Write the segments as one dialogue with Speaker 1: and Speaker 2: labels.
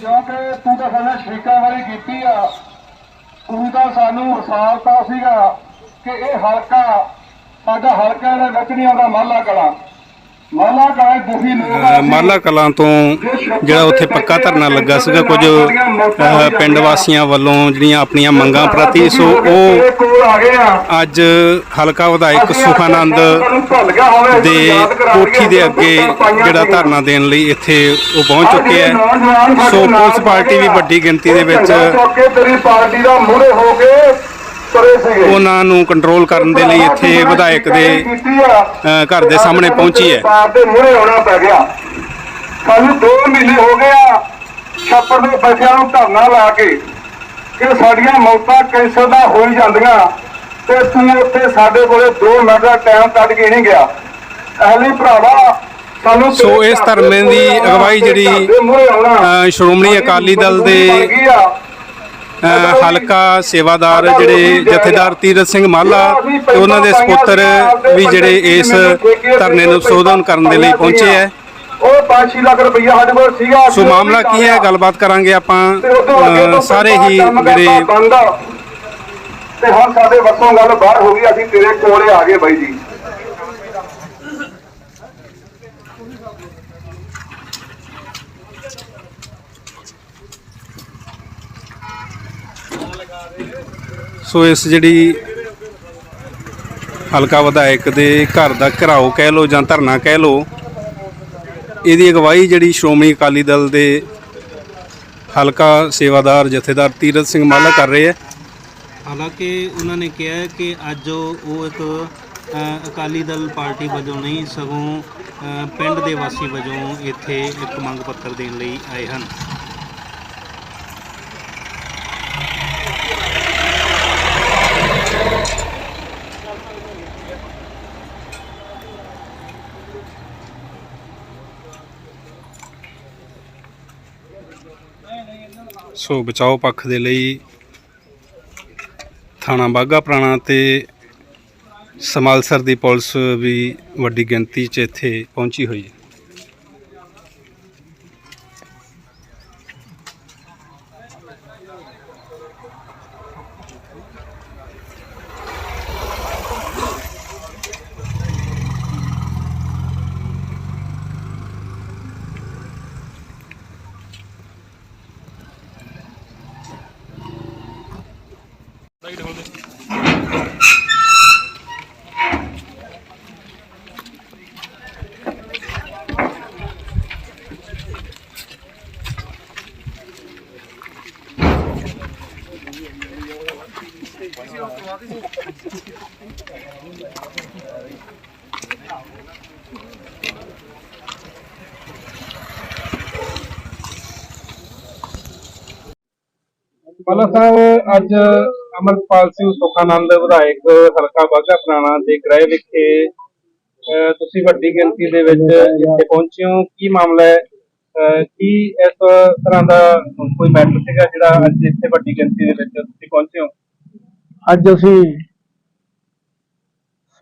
Speaker 1: ਕਿਉਂਕਿ ਤੂੰ ਤਾਂ ਸਾਡੇ ਸ਼ਰੀਕਾਂ ਵਾਲੀ ਕੀਤੀ ਆ। ਤੂੰ ਤਾਂ ਸਾਨੂੰ ਵਸਾਲਤਾ ਸੀਗਾ ਕਿ ਇਹ ਹਲਕਾ, ਸਾਡਾ ਹਲਕਾ ਦੇ ਵਿੱਚ ਨਹੀਂ ਆਉਂਦਾ ਮਾਲਾ ਕਲਾ। ਮਾਲਾ ਕਲਾ
Speaker 2: ਤੋਂ ਜਿਹੜਾ ਉੱਥੇ ਪੱਕਾ ਧਰਨਾ ਲੱਗਾ ਸੀਗਾ ਕੁਝ ਪਿੰਡ ਵਾਸੀਆਂ ਵੱਲੋਂ ਜਿਹੜੀਆਂ ਆਪਣੀਆਂ ਮੰਗਾਂ ਪ੍ਰਤੀ ਸੋ ਉਹ ਅੱਜ ਹਲਕਾ ਵਿਧਾਇਕ ਸੁਖਾਨੰਦ ਦੇ ਕੋਠੀ ਦੇ ਅੱਗੇ ਜਿਹੜਾ ਧਰਨਾ ਦੇਣ ਲਈ ਇੱਥੇ ਉਹ ਪਹੁੰਚ ਚੁੱਕੇ ਹੈ। ਸੋ ਪੁਲਿਸ ਪਾਰਟੀ ਵੀ ਵੱਡੀ ਗਿਣਤੀ ਦੇ ਵਿੱਚ
Speaker 1: ਚੌਕੇ ਤੇਰੀ ਪਾਰਟੀ ਦਾ ਮੂਹਰੇ ਹੋ ਕੇ ਤੁਰੇ ਸੀਗੇ
Speaker 2: ਉਹਨਾਂ ਨੂੰ ਕੰਟਰੋਲ ਕਰਨ ਦੇ ਲਈ ਇੱਥੇ ਵਿਧਾਇਕ ਦੇ ਘਰ ਦੇ ਸਾਹਮਣੇ ਪਹੁੰਚੀ ਹੈ।
Speaker 1: ਪਾਰ ਦੇ ਮੂਹਰੇ ਆਉਣਾ ਪੈ ਗਿਆ। ਸਾਨੂੰ 2 ਮਹੀਨੇ ਹੋ ਗਏ ਆ ਛੱਪੜ ਦੇ ਬੱਚਿਆਂ ਨੂੰ ਧਰਨਾ ਲਾ ਕੇ ਕਿ ਸਾਡੀਆਂ ਮੌਤਾਂ ਕੈਂਸਰ ਦਾ ਹੋਈ ਜਾਂਦੀਆਂ ਤੇ ਤੂੰ ਉੱਥੇ ਸਾਡੇ ਕੋਲੇ 2 ਮਿੰਟ ਦਾ ਟਾਈਮ ਕੱਢ ਕੇ ਨਹੀਂ ਗਿਆ। ਅਹਲੀ ਭਰਾਵਾ ਸਾਨੂੰ
Speaker 2: ਸੋ ਇਸ ਧਰਨੇ ਦੀ ਅਗਵਾਈ ਜਿਹੜੀ, ਸ਼੍ਰੋਮਣੀ ਅਕਾਲੀ ਦਲ ਦੇ ਹਲਕਾ ਸੇਵਾਦਾਰ ਜਿਹੜੇ ਜਥੇਦਾਰ ਤੀਰਤ ਸਿੰਘ ਮਾਲਾ ਤੇ ਉਹਨਾਂ ਦੇ ਸੁਪੁੱਤਰ ਵੀ ਜਿਹੜੇ ਇਸ ਧਰਨੇ ਨੂੰ ਸੰਬੋਧਨ ਕਰਨ ਦੇ ਲਈ ਪਹੁੰਚੇ ਹੈ।
Speaker 1: ਉਹ 5 ਲੱਖ ਰੁਪਈਆ ਸਾਡੇ ਕੋਲ ਸੀਗਾ।
Speaker 2: ਸੋ ਮਾਮਲਾ ਕੀ ਹੈ? ਗੱਲਬਾਤ ਕਰਾਂਗੇ ਆਪਾਂ ਸਾਰੇ ਹੀ ਜਿਹੜੇ।
Speaker 1: ਤੇ ਹੁਣ ਸਾਡੇ ਵੱਸੋਂ ਗੱਲ ਬਾਹਰ ਹੋ ਗਈ ਅਸੀਂ ਤੇਰੇ ਕੋਲੇ ਆ ਗਏ ਬਾਈ ਜੀ।
Speaker 2: ਸੋ ਇਸ ਜਿਹੜੀ ਹਲਕਾ ਵਿਧਾਇਕ ਦੇ ਘਰ ਦਾ ਘਰਾਓ ਕਹਿ ਲੋ ਜਾਂ ਧਰਨਾ ਕਹਿ ਲੋ ਇਹਦੀ ਅਗਵਾਈ ਜਿਹੜੀ ਸ਼੍ਰੋਮਣੀ ਅਕਾਲੀ ਦਲ ਦੇ ਹਲਕਾ ਸੇਵਾਦਾਰ ਜਥੇਦਾਰ ਤੀਰਤ ਸਿੰਘ ਮਾਲਾ ਕਰ ਰਹੇ ਹੈ।
Speaker 3: ਹਾਲਾਂਕਿ ਉਹਨਾਂ ਨੇ ਕਿਹਾ ਹੈ ਕਿ ਅੱਜ ਉਹ ਇੱਕ ਅਕਾਲੀ ਦਲ ਪਾਰਟੀ ਵਜੋਂ ਨਹੀਂ, ਸਗੋਂ ਪਿੰਡ ਦੇ ਵਾਸੀ ਵਜੋਂ ਇੱਥੇ ਇੱਕ ਮੰਗ ਪੱਤਰ ਦੇਣ ਲਈ ਆਏ ਹਨ।
Speaker 2: ਸੋ ਬਚਾਓ ਪੱਖ ਦੇ ਲਈ ਥਾਣਾ ਬਾਗਾ ਪੁਰਾਣਾ ਤੇ ਸਮਾਲਸਰ ਦੀ ਪੁਲਿਸ ਵੀ ਵੱਡੀ ਗਿਣਤੀ 'ਚ ਇੱਥੇ ਪਹੁੰਚੀ ਹੋਈ ਹੈ।
Speaker 4: ਮੱਲਾ ਸਾਹਿਬ ਅੱਜ ਅਮਰਪਾਲ ਸਿੰਘ ਸੁਖਾਨੰਦ, ਵਿਧਾਇਕ ਹਲਕਾ ਬਾਗਾ ਪੁਰਾਣਾ ਦੇ ਗ੍ਰਹਿ ਵਿਖੇ ਤੁਸੀਂ ਵੱਡੀ ਗਿਣਤੀ ਦੇ ਵਿੱਚ ਇੱਥੇ ਪਹੁੰਚੇ ਹੋ। ਕੀ ਮਾਮਲਾ ਹੈ? ਕੀ ਇਸ ਤਰ੍ਹਾਂ ਦਾ ਕੋਈ ਮੈਟਰ ਸੀਗਾ ਜਿਹੜਾ ਅੱਜ ਇੱਥੇ ਵੱਡੀ ਗਿਣਤੀ ਦੇ ਵਿੱਚ ਤੁਸੀਂ ਪਹੁੰਚੇ ਹੋ?
Speaker 5: ਅੱਜ ਅਸੀਂ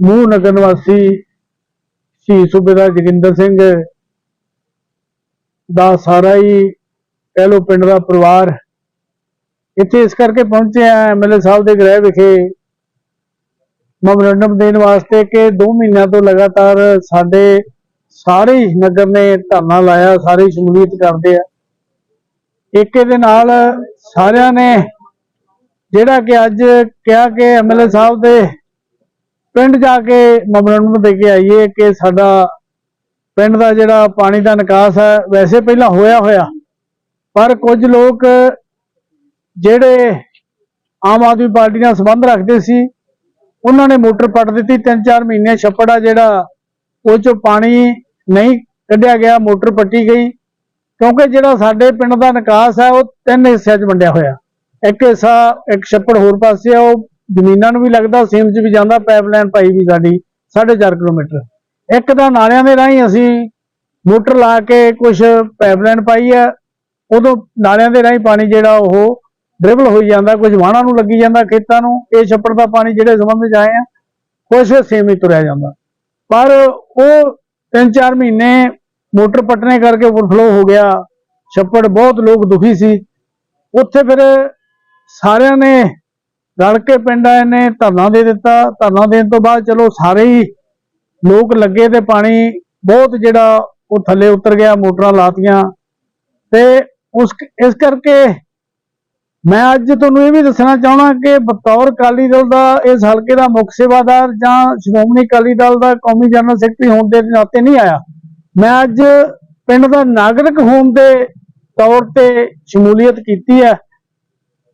Speaker 5: ਸਮੂਹ ਨਗਰ ਨਿਵਾਸੀ ਸ਼ਹੀਦ ਸੂਬੇਦਾਰ ਜੋਗਿੰਦਰ ਸਿੰਘ ਦਾ ਸਾਰਾ ਹੀ ਕਹਿ ਲੋ ਪਿੰਡ ਦਾ ਪਰਿਵਾਰ ਇੱਥੇ ਇਸ ਕਰਕੇ ਪਹੁੰਚੇ ਆ ਐਮਐਲਏ ਸਾਹਿਬ ਦੇ ਗ੍ਰਹਿ ਵਿਖੇ ਮੈਮੋਰੰਡਮ ਦੇਣ ਵਾਸਤੇ ਕਿ 2 ਮਹੀਨਿਆਂ ਤੋਂ ਲਗਾਤਾਰ ਸਾਡੇ ਸਾਰੇ ਨਗਰ ਨੇ ਧਰਨਾ ਲਾਇਆ, ਸਾਰੇ ਹੀ ਸ਼ਮੂਲੀਅਤ ਕਰਦੇ ਆ। ਏਕੇ ਦੇ ਨਾਲ ਸਾਰਿਆਂ ਨੇ ਜਿਹੜਾ ਕਿ ਅੱਜ ਕਿਹਾ ਕਿ ਐਮਐਲਏ ਸਾਹਿਬ ਦੇ ਪਿੰਡ ਜਾ ਕੇ ਮੈਮੋਰੰਡਮ ਦੇ ਕੇ ਆਈਏ ਕਿ ਸਾਡਾ ਪਿੰਡ ਦਾ ਜਿਹੜਾ ਪਾਣੀ ਦਾ ਨਿਕਾਸ ਹੈ, ਵੈਸੇ ਪਹਿਲਾਂ ਹੋਇਆ ਹੋਇਆ ਪਰ ਕੁਝ ਲੋਕ ਜਿਹੜੇ ਆਮ ਆਦਮੀ ਪਾਰਟੀ ਨਾਲ ਸੰਬੰਧ ਰੱਖਦੇ ਸੀ, ਉਹਨਾਂ ਨੇ ਮੋਟਰ ਪੱਟ ਦਿੱਤੀ ਤਿੰਨ ਚਾਰ ਮਹੀਨੇ ਛੱਪੜ ਆ ਜਿਹੜਾ, ਉਹ ਚੋਂ ਪਾਣੀ ਨਹੀਂ ਕੱਢਿਆ ਗਿਆ, ਮੋਟਰ ਪੱਟੀ ਗਈ। ਕਿਉਂਕਿ ਜਿਹੜਾ ਸਾਡੇ ਪਿੰਡ ਦਾ ਨਿਕਾਸ ਹੈ, ਉਹ ਤਿੰਨ ਹਿੱਸਿਆਂ 'ਚ ਵੰਡਿਆ ਹੋਇਆ। ਇੱਕ ਹਿੱਸਾ, ਇੱਕ ਛੱਪੜ ਹੋਰ ਪਾਸੇ ਆ, ਉਹ ਜ਼ਮੀਨਾਂ ਨੂੰ ਵੀ ਲੱਗਦਾ ਸੀਮ 'ਚ ਵੀ ਜਾਂਦਾ, ਪਾਈਪਲਾਈਨ ਪਾਈ ਵੀ ਸਾਡੀ 4.5 ਕਿਲੋਮੀਟਰ। ਇੱਕ ਤਾਂ ਨਾਲਿਆਂ ਦੇ ਰਾਹੀਂ ਅਸੀਂ ਮੋਟਰ ਲਾ ਕੇ ਕੁਝ ਪਾਈਪਲਾਈਨ ਪਾਈ ਹੈ, ਉਦੋਂ ਨਾਲਿਆਂ ਦੇ ਰਾਹੀਂ ਪਾਣੀ ਜਿਹੜਾ ਉਹ ਡ੍ਰਿਬਲ ਹੋਈ ਜਾਂਦਾ ਕੁਝ ਵਾਹਣਾਂ ਨੂੰ ਲੱਗੀ ਜਾਂਦਾ, ਖੇਤਾਂ ਨੂੰ, ਇਹ ਛੱਪੜ ਦਾ ਪਾਣੀ ਜਿਹੜੇ ਸੰਬੰਧ 'ਚ ਆਏ ਆ ਕੁਝ ਹਿੱਸੇ ਹੀ ਤੁਰਿਆ ਜਾਂਦਾ। ਪਰ ਉਹ ਤਿੰਨ ਚਾਰ ਮਹੀਨੇ ਮੋਟਰ ਪੱਟਣੇ ਕਰਕੇ ਓਵਰਫਲੋ ਹੋ ਗਿਆ, ਛੱਪੜ ਬਹੁਤ ਲੋਕ ਦੁਖੀ ਸੀ। ਉੱਥੇ ਫਿਰ ਸਾਰਿਆਂ ਨੇ ਰਲ ਕੇ ਪਿੰਡ ਆਏ ਨੇ, ਧਰਨਾ ਦੇ ਦਿੱਤਾ। ਧਰਨਾ ਦੇਣ ਤੋਂ ਬਾਅਦ ਚਲੋ ਸਾਰੇ ਹੀ ਲੋਕ ਲੱਗੇ ਤੇ ਪਾਣੀ ਬਹੁਤ ਜਿਹੜਾ ਉਹ ਥੱਲੇ ਉਤਰ ਗਿਆ, ਮੋਟਰਾਂ ਲਾਤੀਆਂ। ਤੇ ਉਸ, ਇਸ ਕਰਕੇ ਮੈਂ ਅੱਜ ਤੁਹਾਨੂੰ ਇਹ ਵੀ ਦੱਸਣਾ ਚਾਹਣਾ ਕਿ ਬਤੌਰ ਅਕਾਲੀ ਦਲ ਦਾ ਇਸ ਹਲਕੇ ਦਾ ਮੁੱਖ ਸੇਵਾਦਾਰ ਜਾਂ ਸ਼੍ਰੋਮਣੀ ਅਕਾਲੀ ਦਲ ਦਾ ਕੌਮੀ ਜਨਰਲ ਸੈਕਟਰੀ ਹੋਣ ਦੇ ਨਾਤੇ ਨਹੀਂ ਆਇਆ। ਮੈਂ ਅੱਜ ਪਿੰਡ ਦਾ ਨਾਗਰਿਕ ਹੋਣ ਦੇ ਤੌਰ ਤੇ ਸ਼ਮੂਲੀਅਤ ਕੀਤੀ ਹੈ।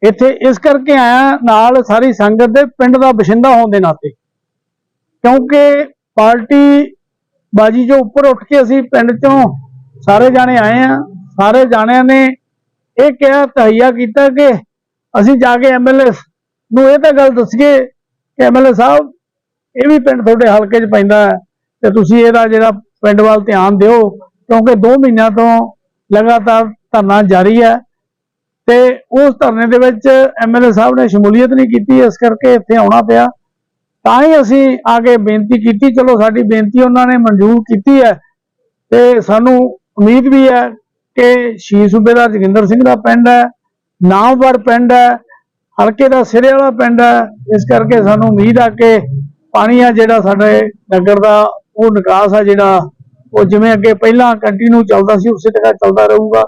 Speaker 5: ਇੱਥੇ ਇਸ ਕਰਕੇ ਆਇਆ ਨਾਲ ਸਾਰੀ ਸੰਗਤ ਦੇ ਪਿੰਡ ਦਾ ਬਸ਼ਿੰਦਾ ਹੋਣ ਦੇ ਨਾਤੇ। ਕਿਉਂਕਿ ਪਾਰਟੀ ਬਾਜੀ ਜੋ ਉੱਪਰ ਉੱਠ ਕੇ ਅਸੀਂ ਪਿੰਡ ਚੋਂ ਸਾਰੇ ਜਾਣੇ ਆਏ ਆ ਸਾਰੇ ਜਾਣਿਆਂ ਨੇ ਇਹ ਕਿਹਾ ਤਹਈਆ ਕੀਤਾ ਕਿ ਅਸੀਂ ਜਾ ਕੇ ਐਮਐਲਏ ਨੂੰ ਇਹ ਤਾਂ ਗੱਲ ਦੱਸੀਏ ਕਿ ਐਮਐਲਏ ਸਾਹਿਬ, ਇਹ ਵੀ ਪਿੰਡ ਤੁਹਾਡੇ ਹਲਕੇ 'ਚ ਪੈਂਦਾ ਹੈ ਤੇ ਤੁਸੀਂ ਇਹਦਾ ਜਿਹੜਾ ਪਿੰਡ ਵੱਲ ਧਿਆਨ ਦਿਓ, ਕਿਉਂਕਿ 2 ਮਹੀਨਿਆਂ ਤੋਂ ਲਗਾਤਾਰ ਧਰਨਾ ਜਾਰੀ ਹੈ ਤੇ ਉਸ ਧਰਨੇ ਦੇ ਵਿੱਚ ਐਮਐਲਏ ਸਾਹਿਬ ਨੇ ਸ਼ਮੂਲੀਅਤ ਨਹੀਂ ਕੀਤੀ, ਇਸ ਕਰਕੇ ਇੱਥੇ ਆਉਣਾ ਪਿਆ। ਤਾਂ ਹੀ ਅਸੀਂ ਆ ਕੇ ਬੇਨਤੀ ਕੀਤੀ, ਚਲੋ ਸਾਡੀ ਬੇਨਤੀ ਉਹਨਾਂ ਨੇ ਮਨਜ਼ੂਰ ਕੀਤੀ ਹੈ ਤੇ ਸਾਨੂੰ ਉਮੀਦ ਵੀ ਹੈ ਕਿ ਸ਼ਹੀਦ ਸੂਬੇਦਾਰ ਜੋਗਿੰਦਰ ਸਿੰਘ ਦਾ ਪਿੰਡ ਹੈ, ਨਾਮਵਰ ਪਿੰਡ ਹੈ, ਹਲਕੇ ਦਾ ਸਿਰੇ ਵਾਲਾ ਪਿੰਡ ਹੈ। ਇਸ ਕਰਕੇ ਸਾਨੂੰ ਉਮੀਦ ਆ ਕਿ ਪਾਣੀ ਆ ਜਿਹੜਾ ਸਾਡੇ ਨਗਰ ਦਾ, ਉਹ ਨਿਕਾਸ ਆ ਜਿਹੜਾ, ਉਹ ਜਿਵੇਂ ਅੱਗੇ ਪਹਿਲਾਂ ਕੰਟੀਨਿਊ ਚੱਲਦਾ ਸੀ, ਉਸੇ ਤਰ੍ਹਾਂ ਚੱਲਦਾ ਰਹੂਗਾ।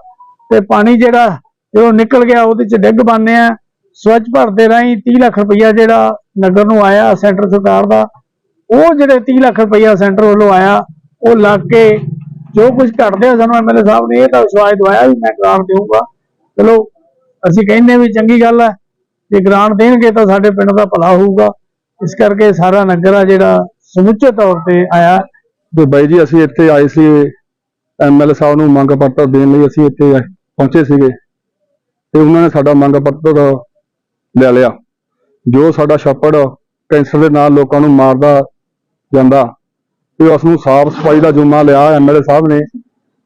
Speaker 5: ਤੇ ਪਾਣੀ ਜਿਹੜਾ, ਜਦੋਂ ਨਿਕਲ ਗਿਆ, ਉਹਦੇ ਚ ਡਿੱਗ ਬੰਨੇ ਆ। ਸਵੱਛ ਭਾਰਤ ਦੇ ਰਾਹੀਂ 30 ਲੱਖ ਰੁਪਈਆ ਜਿਹੜਾ ਨਗਰ ਨੂੰ ਆਇਆ, ਸੈਂਟਰ ਸਰਕਾਰ ਦਾ, ਉਹ ਜਿਹੜੇ 30 ਲੱਖ ਰੁਪਈਆ ਸੈਂਟਰ ਵੱਲੋਂ ਆਇਆ, ਉਹ ਲੱਗ ਕੇ ਜੋ ਕੁਝ ਘਟਦੇ ਆ ਸਾਨੂੰ ਐਮਐਲਏ ਸਾਹਿਬ ਨੇ ਇਹ ਤਾਂ ਵਿਸ਼ਵਾਸ ਦਵਾਇਆ ਵੀ ਮੈਂ ਗ੍ਰਾਂਟ ਦੇਵਾਂਗਾ ਚਲੋ, ਅਸੀਂ ਕਹਿੰਦੇ ਵੀ ਚੰਗੀ ਗੱਲ ਹੈ, ਜੇ ਗ੍ਰਾਂਟ ਦੇਣਗੇ ਤਾਂ ਸਾਡੇ ਪਿੰਡ ਦਾ ਭਲਾ ਹੋਊਗਾ। ਇਸ ਕਰਕੇ ਸਾਰਾ ਨਗਰ ਆ ਜਿਹੜਾ ਸਮੁੱਚੇ ਤੌਰ ਤੇ ਆਇਆ।
Speaker 6: ਤੇ ਬਾਈ ਜੀ, ਅਸੀਂ ਇੱਥੇ ਆਏ ਸੀ ਐਮਐਲਏ ਸਾਹਿਬ ਨੂੰ ਮੰਗ ਪੱਤਰ ਦੇਣ ਲਈ ਅਸੀਂ ਇੱਥੇ ਪਹੁੰਚੇ ਸੀਗੇ। ਤੇ ਉਹਨਾਂ ਨੇ ਸਾਡਾ ਮੰਗ ਪੱਤਰ ਲੈ ਲਿਆ। ਜੋ ਸਾਡਾ ਛੱਪੜ ਕੈਂਸਰ ਦੇ ਨਾਲ ਲੋਕਾਂ ਨੂੰ ਮਾਰਦਾ ਜਾਂਦਾ ਤੇ ਉਸ ਨੂੰ ਸਾਫ਼ ਸਫ਼ਾਈ ਦਾ ਜੁਮਾ ਲਿਆ ਐਮਐਲਏ ਸਾਹਿਬ ਨੇ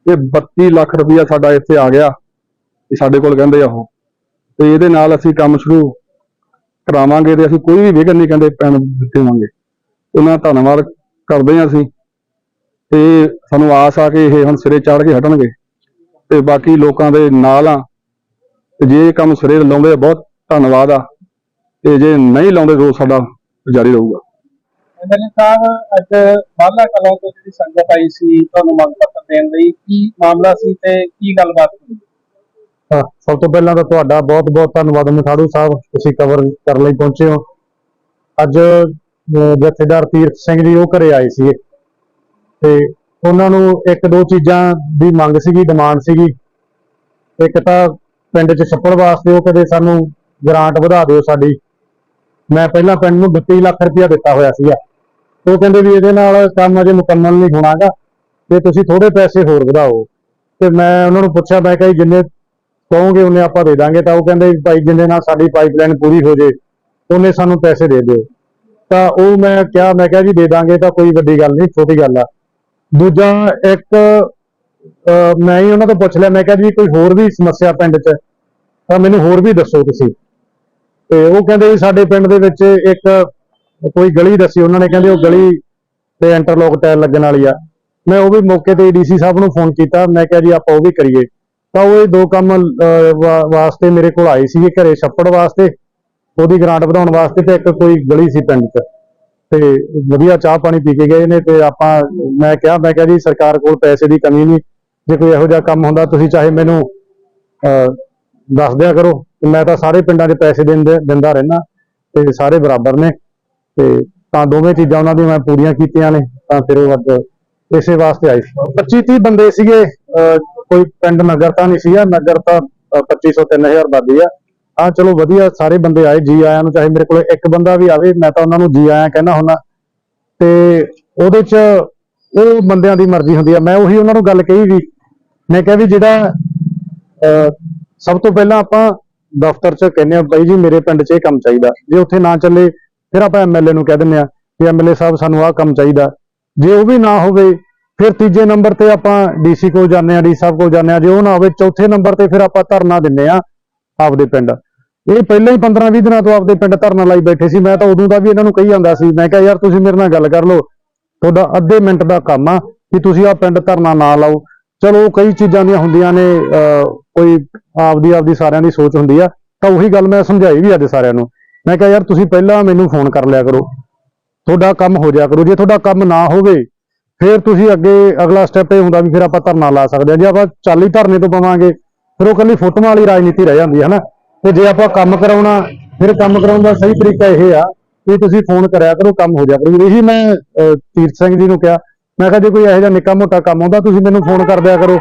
Speaker 6: ਤੇ 32 ਲੱਖ ਰੁਪਇਆ ਸਾਡਾ ਇੱਥੇ ਆ ਗਿਆ ਤੇ ਸਾਡੇ ਕੋਲ ਕਹਿੰਦੇ ਆ ਉਹ। ਤੇ ਇਹਦੇ ਨਾਲ ਅਸੀਂ ਕੰਮ ਸ਼ੁਰੂ ਕਰਾਵਾਂਗੇ ਤੇ ਅਸੀਂ ਕੋਈ ਵੀ ਵਿਘਨ ਨਹੀਂ ਕਹਿੰਦੇ, ਪੈਣ ਦੇਵਾਂਗੇ। ਉਹਨਾਂ ਦਾ ਧੰਨਵਾਦ ਕਰਦੇ ਹਾਂ ਅਸੀਂ। ਤੇ ਸਾਨੂੰ ਆਸ ਆ ਕਿ ਇਹ ਹੁਣ ਸਿਰੇ ਚੜ ਕੇ ਹਟਣਗੇ। ਤੇ ਬਾਕੀ ਲੋਕਾਂ ਦੇ ਨਾਲ ਆ। ਤੇ ਜੇ ਇਹ ਕੰਮ ਸਿਰੇ ਲਾਉਂਦੇ ਆ, ਬਹੁਤ ਧੰਨਵਾਦ ਆ। ਤੇ ਜੇ ਨਹੀਂ ਲਾਉਂਦੇ ਰੋਜ਼ ਸਾਡਾ ਜਾਰੀ ਰਹੂਗਾ।
Speaker 4: ਐਮਐਲਏ ਸਾਹਿਬ ਅੱਜ ਬਾਲਾ ਕਲਾਂ ਤੋਂ ਜਿਹੜੀ ਸੰਗਤ ਆਈ ਸੀ ਤੁਹਾਨੂੰ ਮੰਗ ਪੱਤਰ ਦੇਣ ਲਈ ਕੀ ਮਾਮਲਾ ਸੀ ਤੇ ਕੀ ਗੱਲਬਾਤ ਹੋਈ?
Speaker 5: ਹਾਂ, ਸਭ ਤੋਂ ਪਹਿਲਾਂ ਤਾਂ ਤੁਹਾਡਾ ਬਹੁਤ-ਬਹੁਤ ਧੰਨਵਾਦ ਮਠਾੜੂ ਸਾਹਿਬ ਤੁਸੀਂ ਕਵਰ ਕਰਨ ਲਈ ਪਹੁੰਚੇ ਹੋ। ਅੱਜ ਜਥੇਦਾਰ ਤੀਰਥ ਸਿੰਘ ਜੀ ਉਹ ਘਰੇ ਆਏ ਸੀਗੇ। ਤੇ ਉਹਨਾਂ ਨੂੰ ਇੱਕ ਦੋ ਚੀਜ਼ਾਂ ਦੀ ਮੰਗ ਸੀਗੀ ਡਿਮਾਂਡ ਸੀਗੀ। ਇੱਕ ਤਾਂ ਪਿੰਡ 'ਚ ਛੱਪੜ ਵਾਸਤੇ ਉਹ ਕਦੇ ਸਾਨੂੰ ਗ੍ਰਾਂਟ ਵਧਾ ਦਿਓ ਸਾਡੀ। ਮੈਂ ਪਹਿਲਾਂ ਪਿੰਡ ਨੂੰ 32 ਲੱਖ ਰੁਪਇਆ ਦਿੱਤਾ ਹੋਇਆ ਸੀਗਾ। ਉਹ ਕਹਿੰਦੇ ਵੀ ਇਹਦੇ ਨਾਲ ਕੰਮ ਅਜੇ ਮੁਕੰਮਲ ਨਹੀਂ ਹੋਣਾਗਾ, ਤੇ ਤੁਸੀਂ ਥੋੜੇ ਪੈਸੇ ਹੋਰ ਵਧਾਓ। ਤੇ ਮੈਂ ਉਹਨਾਂ ਨੂੰ ਪੁੱਛਿਆ, ਮੈਂ ਕਿਹਾ ਜਿੰਨੇ ਕਹੋਗੇ ਉਹਨੇ ਆਪਾਂ ਦੇ ਦਾਂਗੇ। ਤਾਂ ਉਹ ਕਹਿੰਦੇ ਭਾਈ, ਜਿੰਨੇ ਨਾਲ ਸਾਡੀ ਪਾਈਪਲਾਈਨ ਪੂਰੀ ਹੋ ਜੇ, ਉਹਨੇ ਸਾਨੂੰ ਪੈਸੇ ਦੇ ਦਿਓ। ਤਾਂ ਉਹ ਮੈਂ ਕਿਹਾ ਮੈਂ ਕਿਹਾ ਜੀ, ਦੇ ਦਾਂਗੇ ਤਾਂ ਕੋਈ ਵੱਡੀ ਗੱਲ ਨਹੀਂ, ਛੋਟੀ ਗੱਲ ਆ। ਦੂਜਾ ਇੱਕ ਮੈਂ ਹੀ ਉਹਨਾਂ ਤੋਂ ਪੁੱਛ ਲਿਆ, ਮੈਂ ਕਿਹਾ ਜੀ, ਕੋਈ ਹੋਰ ਵੀ ਸਮੱਸਿਆ ਪਿੰਡ 'ਚ, ਤਾਂ ਮੈਨੂੰ ਹੋਰ ਵੀ ਦੱਸੋ ਤੁਸੀਂ। ਤੇ ਉਹ ਕਹਿੰਦੇ ਵੀ ਸਾਡੇ ਪਿੰਡ ਦੇ ਵਿੱਚ ਇੱਕ ਕੋਈ ਗਲੀ ਦੱਸੀ ਉਹਨਾਂ ਨੇ ਕਹਿੰਦੇ ਉਹ ਗਲੀ ਤੇ ਇੰਟਰਲੋਕ ਟਾਇਲ ਲੱਗਣ ਵਾਲੀ ਆ। ਮੈਂ ਉਹ ਵੀ ਮੌਕੇ ਤੇ ਡੀਸੀ ਸਾਹਿਬ ਨੂੰ ਫੋਨ ਕੀਤਾ ਮੈਂ ਕਿਹਾ ਜੀ ਆਪਾਂ ਉਹ ਵੀ ਕਰੀਏ। ਤਾਂ ਉਹ ਇਹ ਦੋ ਕੰਮ ਵਾਸਤੇ ਮੇਰੇ ਕੋਲ ਆਏ ਸੀਗੇ ਘਰੇ ਛੱਪੜ ਵਾਸਤੇ ਉਹਦੀ ਗ੍ਰਾਂਟ ਵਧਾਉਣ ਵਾਸਤੇ ਤੇ ਇੱਕ ਕੋਈ ਗਲੀ ਸੀ ਪਿੰਡ 'ਚ। ਤੇ ਵਧੀਆ ਚਾਹ ਪਾਣੀ ਪੀ ਕੇ ਗਏ ਨੇ ਤੇ ਆਪਾਂ ਮੈਂ ਕਿਹਾ ਮੈਂ ਕਿਹਾ ਜੀ ਸਰਕਾਰ ਕੋਲ ਪੈਸੇ ਦੀ ਕਮੀ ਨਹੀਂ। ਜੇ ਕੋਈ ਇਹੋ ਜਿਹਾ ਕੰਮ ਹੁੰਦਾ ਤੁਸੀਂ ਚਾਹੇ ਮੈਨੂੰ ਅਹ, ਦੱਸ ਦਿਆ ਕਰੋ। ਮੈਂ ਤਾਂ ਸਾਰੇ ਪਿੰਡਾਂ 'ਚ ਪੈਸੇ ਦਿੰਦੇ ਦਿੰਦਾ ਰਹਿਣਾ ਤੇ ਸਾਰੇ ਬਰਾਬਰ ਨੇ। ਤੇ ਤਾਂ ਦੋਵੇਂ ਚੀਜ਼ਾਂ ਉਹਨਾਂ ਦੀਆਂ ਮੈਂ ਪੂਰੀਆਂ ਕੀਤੀਆਂ ਨੇ ਤਾਂ ਫਿਰ ਉਹ ਅੱਜ ਇਸੇ ਵਾਸਤੇ ਆਏ ਸੀ। 25 30 ਬੰਦੇ ਸੀਗੇ ਕੋਈ ਪਿੰਡ ਨਗਰ ਤਾਂ ਨਹੀਂ ਸੀਗਾ ਨਗਰ ਤਾਂ 2500 3000 ਬਾਦੀ ਆ। ਹਾਂ ਚਲੋ ਵਧੀਆ ਸਾਰੇ ਬੰਦੇ ਆਏ ਜੀ ਆਇਆਂ ਨੂੰ ਚਾਹੇ ਮੇਰੇ ਕੋਲ ਇੱਕ ਬੰਦਾ ਵੀ ਆਵੇ ਮੈਂ ਤਾਂ ਉਹਨਾਂ ਨੂੰ ਜੀ ਆਇਆਂ ਕਹਿਣਾ ਹੁੰਦਾ। ਤੇ ਉਹਦੇ ਚ ਉਹ ਬੰਦਿਆਂ ਦੀ ਮਰਜ਼ੀ ਹੁੰਦੀ ਆ। ਮੈਂ ਉਹੀ ਉਹਨਾਂ ਨੂੰ ਗੱਲ ਕਹੀ ਵੀ ਮੈਂ ਕਿਹਾ ਵੀ ਜਿਹੜਾ ਅਹ, ਸਭ ਤੋਂ ਪਹਿਲਾਂ ਆਪਾਂ ਦਫ਼ਤਰ 'ਚ ਕਹਿੰਦੇ ਆ ਬਾਈ ਜੀ ਮੇਰੇ ਪਿੰਡ 'ਚ ਇਹ ਕੰਮ ਚਾਹੀਦਾ। ਜੇ ਉੱਥੇ ਨਾ ਚੱਲੇ ਫਿਰ ਆਪਾਂ ਐਮਐਲਏ ਨੂੰ ਕਹਿ ਦਿੰਦੇ ਆ ਵੀ ਐਮਐਲਏ ਸਾਹਿਬ ਸਾਨੂੰ ਆਹ ਕੰਮ ਚਾਹੀਦਾ। ਜੇ ਉਹ ਵੀ ਨਾ ਹੋਵੇ ਫਿਰ ਤੀਜੇ ਨੰਬਰ ਤੇ ਆਪਾਂ ਡੀਸੀ ਕੋਲ ਜਾਂਦੇ ਆ ਡੀ ਸਾਹਿਬ ਕੋਲ ਜਾਂਦੇ ਆ ਜੇ ਉਹ ਨਾ ਹੋਵੇ ਚੌਥੇ ਨੰਬਰ ਤੇ ਫਿਰ ਆਪਾਂ ਧਰਨਾ ਦਿੰਦੇ ਆ ਆਪਦੇ ਪਿੰਡ। ਇਹ ਪਹਿਲਾਂ ਹੀ 15-20 ਦਿਨਾਂ ਤੋਂ ਆਪਦੇ ਪਿੰਡ ਧਰਨਾ ਲਾਈ ਬੈਠੇ ਸੀ। ਮੈਂ ਤਾਂ ਉਦੋਂ ਦਾ ਵੀ ਇਹਨਾਂ ਨੂੰ ਕਹੀ ਜਾਂਦਾ ਸੀ। ਮੈਂ ਕਿਹਾ ਯਾਰ ਤੁਸੀਂ ਮੇਰੇ ਨਾਲ ਗੱਲ ਕਰ ਲਓ। ਤੁਹਾਡਾ ਅੱਧੇ ਮਿੰਟ ਦਾ ਕੰਮ ਆ ਕਿ ਤੁਸੀਂ ਆ ਪਿੰਡ ਧਰਨਾ ਨਾ ਲਾਓ।
Speaker 7: ਚਲੋ ਕਈ ਚੀਜ਼ਾਂ ਦੀਆਂ ਹੁੰਦੀਆਂ ਨੇ ਅਹ, ਕੋਈ ਆਪਦੀ ਆਪਦੀ ਸਾਰਿਆਂ ਦੀ ਸੋਚ ਹੁੰਦੀ ਆ। ਤਾਂ ਉਹੀ ਗੱਲ ਮੈਂ ਸਮਝਾਈ ਵੀ ਅੱਜ ਸਾਰਿਆਂ ਨੂੰ। ਮੈਂ ਕਿਹਾ, ਯਾਰ ਤੁਸੀਂ ਪਹਿਲਾਂ ਮੈਨੂੰ ਫੋਨ ਕਰ ਲਿਆ ਕਰੋ। ਤੁਹਾਡਾ ਕੰਮ ਹੋ ਜਾਇਆ ਕਰੋ। ਜੇ ਤੁਹਾਡਾ ਕੰਮ ਨਾ ਹੋਵੇ, ਫਿਰ ਤੁਸੀਂ ਅੱਗੇ ਅਗਲਾ ਸਟੈਪ ਇਹ ਹੁੰਦਾ ਵੀ ਫਿਰ ਆਪਾਂ ਧਰਨਾ ਲਾ ਸਕਦੇ ਹਾਂ। ਜੇ ਆਪਾਂ ਚੱਲ ਧਰਨੇ ਤੋਂ ਪਵਾਂਗੇ, ਫਿਰ ਉਹ ਕੱਲੀ ਫੋਟੋਆਂ ਵਾਲੀ ਰਾਜਨੀਤੀ ਰਹਿ ਜਾਂਦੀ ਹੈ ਨਾ। ਤੇ ਜੇ ਆਪਾਂ ਕੰਮ ਕਰਾਉਣਾ, ਫਿਰ ਕੰਮ ਕਰਾਉਣ ਦਾ ਸਹੀ ਤਰੀਕਾ ਇਹ ਆ ਕਿ ਤੁਸੀਂ ਫੋਨ ਕਰਿਆ ਕਰੋ, ਕੰਮ ਹੋ ਜਾਇਆ ਕਰੋ। ਇਹੀ ਮੈਂ ਤੀਰਥ ਸਿੰਘ ਜੀ ਨੂੰ ਕਿਹਾ। ਮੈਂ ਕਿਹਾ, ਜੇ ਕੋਈ ਇਹੋ ਜਿਹਾ ਨਿੱਕਾ ਮੋਟਾ ਕੰਮ ਹੁੰਦਾ ਤੁਸੀਂ ਮੈਨੂੰ ਫੋਨ ਕਰ ਦਿਆ ਕਰੋ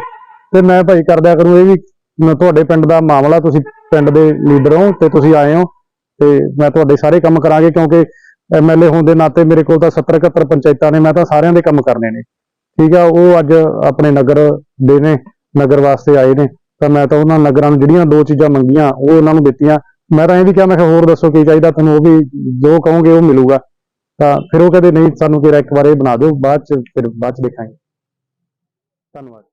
Speaker 7: ਤੇ ਮੈਂ ਭਾਈ ਕਰ ਦਿਆ ਕਰੂੰ। ਇਹ ਵੀ ਤੁਹਾਡੇ ਪਿੰਡ ਦਾ ਮਾਮਲਾ, ਤੁਸੀਂ ਪਿੰਡ ਦੇ ਲੀਡਰ ਹੋ ਤੇ ਤੁਸੀਂ ਆਏ ਹੋ। ਤੇ ਮੈਂ ਤੁਹਾਡੇ ਸਾਰੇ ਕੰਮ ਕਰਾਂਗੇ ਕਿਉਂਕਿ ਐਮਐਲਏ ਹੋਣ ਦੇ ਨਾਤੇ ਮੇਰੇ ਕੋਲ ਤਾਂ 70 71 ਪੰਚਾਇਤਾਂ ਨੇ, ਮੈਂ ਤਾਂ ਸਾਰਿਆਂ ਦੇ ਕੰਮ ਕਰਨੇ ਨੇ। ਠੀਕ ਆ, ਉਹ ਅੱਜ ਆਪਣੇ ਨਗਰ ਦੇ ਨੇ, ਨਗਰ ਵਾਸਤੇ ਆਏ ਨੇ। ਤਾਂ ਮੈਂ ਤਾਂ ਉਹਨਾਂ ਨਗਰਾਂ ਨੂੰ ਜਿਹੜੀਆਂ ਦੋ ਚੀਜ਼ਾਂ ਮੰਗੀਆਂ, ਉਹ ਉਹਨਾਂ ਨੂੰ ਦਿੱਤੀਆਂ। ਮੈਂ ਤਾਂ ਇਹ ਵੀ ਕਿਹਾ, ਮੈਂ ਕਿਹਾ ਹੋਰ ਦੱਸੋ ਕੀ ਚਾਹੀਦਾ, ਤੁਹਾਨੂੰ ਉਹ ਵੀ ਜੋ ਕਹੋਗੇ ਉਹ ਮਿਲੂਗਾ। ਤਾਂ ਫਿਰ ਉਹ ਕਹਿੰਦੇ, ਨਹੀਂ, ਸਾਨੂੰ ਕਿਹੜਾ ਇੱਕ ਵਾਰ ਇਹ ਬਣਾ ਦਿਓ, ਬਾਅਦ ਚ, ਫਿਰ ਬਾਅਦ ਚ ਦੇਖਾਂਗੇ। ਧੰਨਵਾਦ।